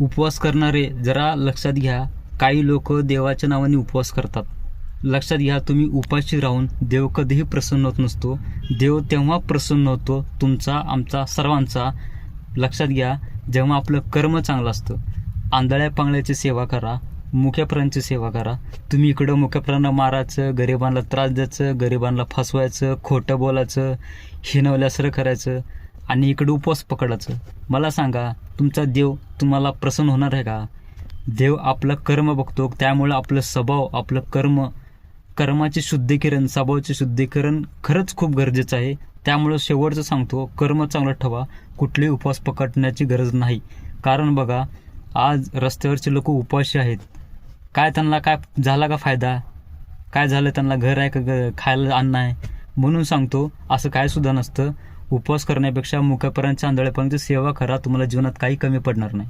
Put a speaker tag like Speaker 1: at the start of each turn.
Speaker 1: उपवास करणारे जरा लक्षात घ्या काही लोक देवाच्या नावाने उपवास करतात. लक्षात घ्या तुम्ही उपाशी राहून देव कधीही प्रसन्न होत नसतो. देव तेव्हा प्रसन्न होतो तुमचा आमचा सर्वांचा. लक्षात घ्या जेव्हा आपलं कर्म चांगलं असतं आंधळ्या पांगळ्याची सेवा करा मुख्याप्रांची सेवा करा. तुम्ही इकडं मुख्याप्रांना मारायचं गरिबांना त्रास द्यायचं गरिबांना फसवायचं खोटं बोलायचं हिनवल्यासरं करायचं आणि इकडं उपवास पकडायचं. मला सांगा तुमचा देव तुम्हाला प्रसन्न होणार आहे का? देव आपलं कर्म बघतो त्यामुळं आपलं स्वभाव आपलं कर्म कर्माचे शुद्धीकरण स्वभावाचे शुद्धीकरण खरंच खूप गरजेचं आहे. त्यामुळं शेवटचं सांगतो कर्म चांगलं ठेवा कुठलेही उपवास पकडण्याची गरज नाही. कारण बघा आज रस्त्यावरचे लोक उपाशी आहेत. काय त्यांना काय झाला का फायदा? काय झालं त्यांना? घर आहे का खायला अन्न आहे? म्हणून सांगतो असं काय सुद्धा नसतं. उपवास करण्यापेक्षा मुख्यापर्यंत आंधळेपर्यंत सेवा करा. तुम्हाला जीवनात काही कमी पडणार नाही.